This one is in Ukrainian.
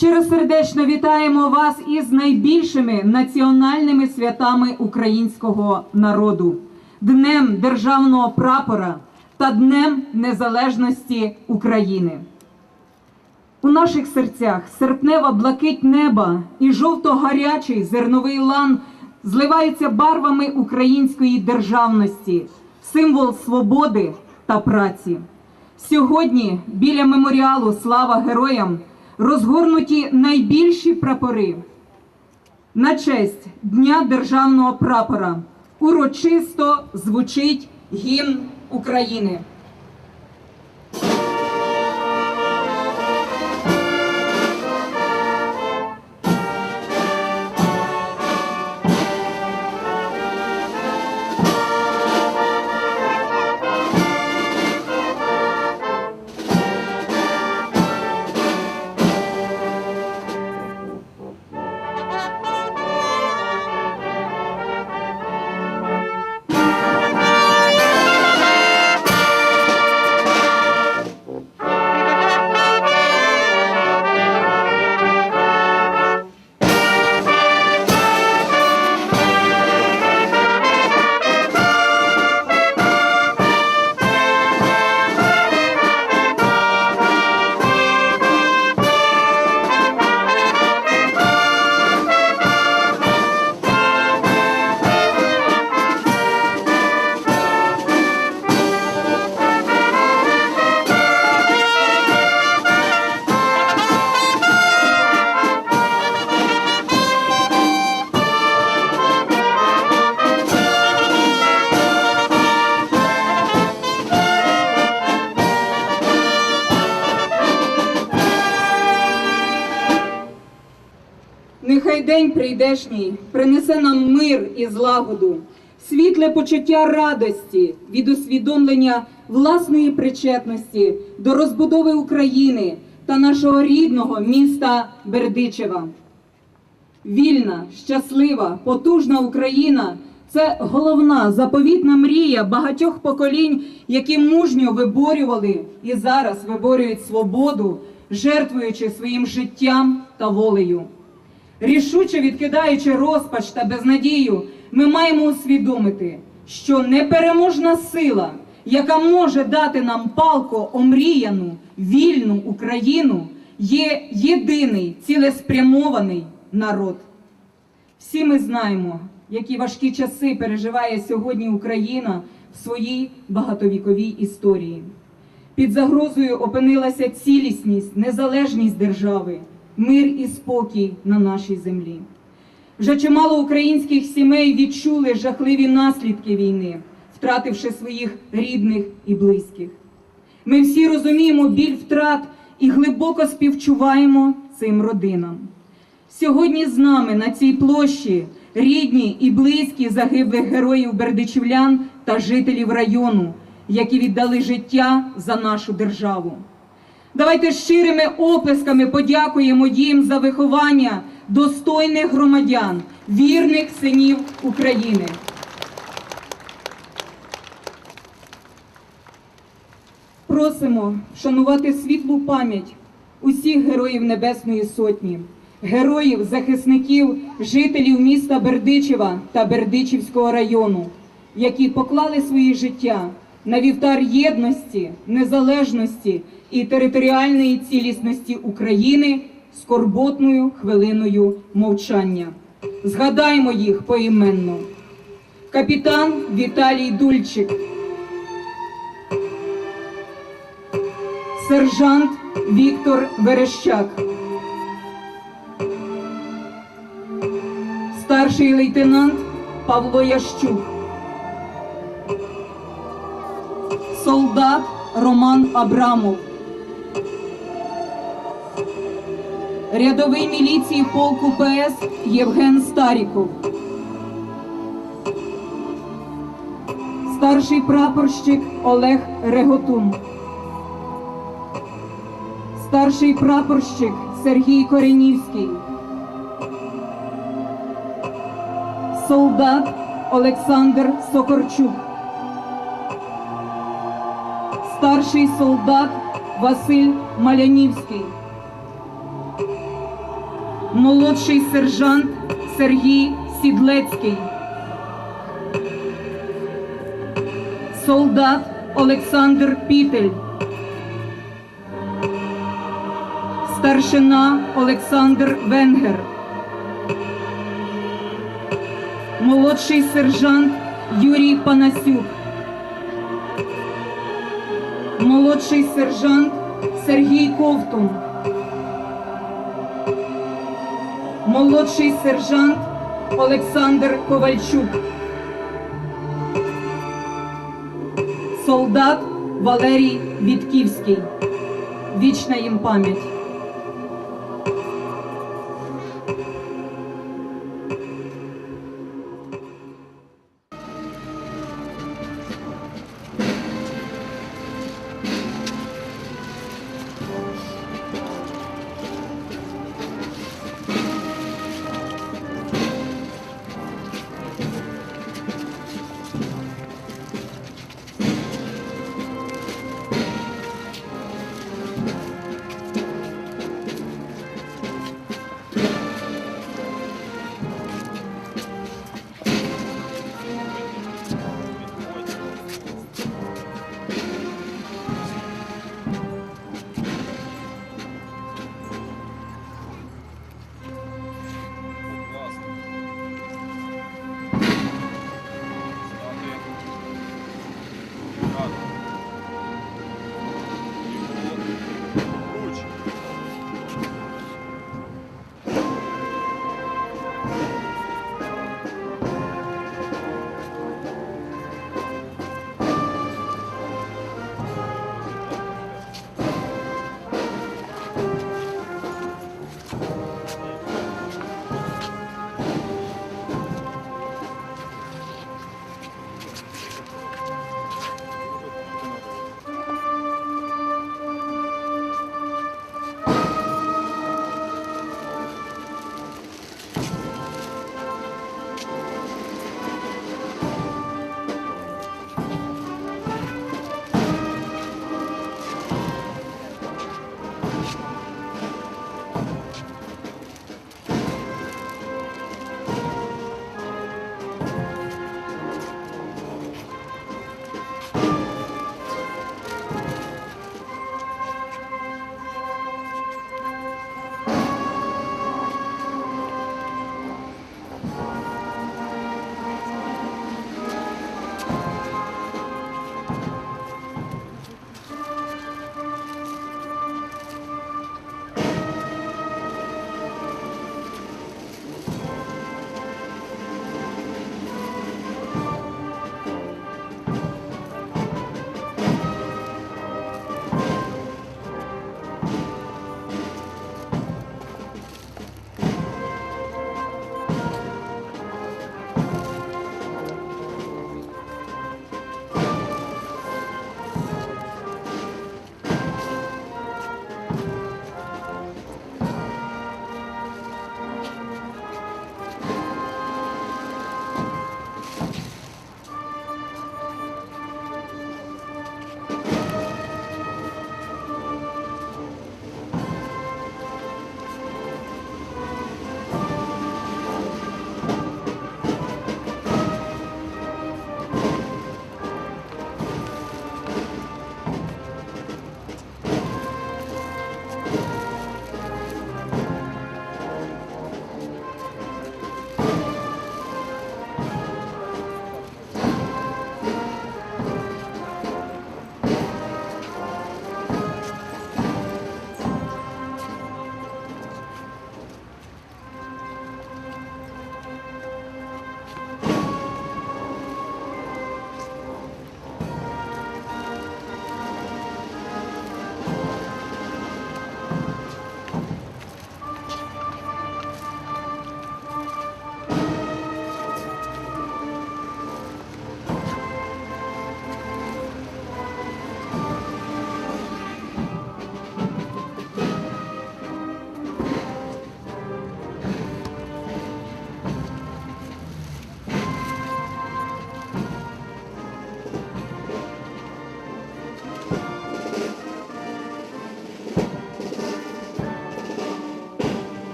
Щиросердечно вітаємо вас із найбільшими національними святами українського народу Днем Державного прапора та Днем Незалежності України. У наших серцях серпнева блакить неба і жовто-гарячий зерновий лан зливаються барвами української державності, символ свободи та праці. Сьогодні біля меморіалу Слава героям розгорнуті найбільші прапори. На честь Дня державного прапора урочисто звучить гімн України. Нехай день прийдешній принесе нам мир і злагоду, світле почуття радості від усвідомлення власної причетності до розбудови України та нашого рідного міста Бердичева. Вільна, щаслива, потужна Україна це головна заповітна мрія багатьох поколінь, які мужньо виборювали і зараз виборюють свободу, жертвуючи своїм життям та волею. Рішуче відкидаючи розпач та безнадію, ми маємо усвідомити, що непереможна сила, яка може дати нам палко омріяну, вільну Україну, є єдиний цілеспрямований народ. Всі ми знаємо, які важкі часи переживає сьогодні Україна в своїй багатовіковій історії. Під загрозою опинилася цілісність, незалежність держави, мир і спокій на нашій землі. Вже чимало українських сімей відчули жахливі наслідки війни, втративши своїх рідних і близьких. Ми всі розуміємо біль втрат і глибоко співчуваємо цим родинам. Сьогодні з нами на цій площі рідні і близькі загиблих героїв бердичівлян та жителів району, які віддали життя за нашу державу. Давайте щирими оплесками подякуємо їм за виховання достойних громадян, вірних синів України. Просимо вшанувати світлу пам'ять усіх героїв Небесної Сотні, героїв, захисників, жителів міста Бердичева та Бердичівського району, які поклали свої життя на вівтар єдності, незалежності і територіальної цілісності України скорботною хвилиною мовчання. Згадаймо їх поіменно. Капітан Віталій Дульчик. сержант Віктор Верещак, старший лейтенант Павло Ящук, солдат Роман Абрамов, рядовий міліції полку ПС Євген Старіков, старший прапорщик Олег Реготун. Старший прапорщик Сергій Коренівський, солдат Олександр Сокорчук, старший солдат Василь Малянівський, молодший сержант Сергій Сідлецький, солдат Олександр Пітель, старшина Олександр Венгер, молодший сержант Юрій Панасюк, молодший сержант Сергій Ковтун, молодший сержант Олександр Ковальчук, солдат Валерій Вітківський. Вічна їм пам'ять.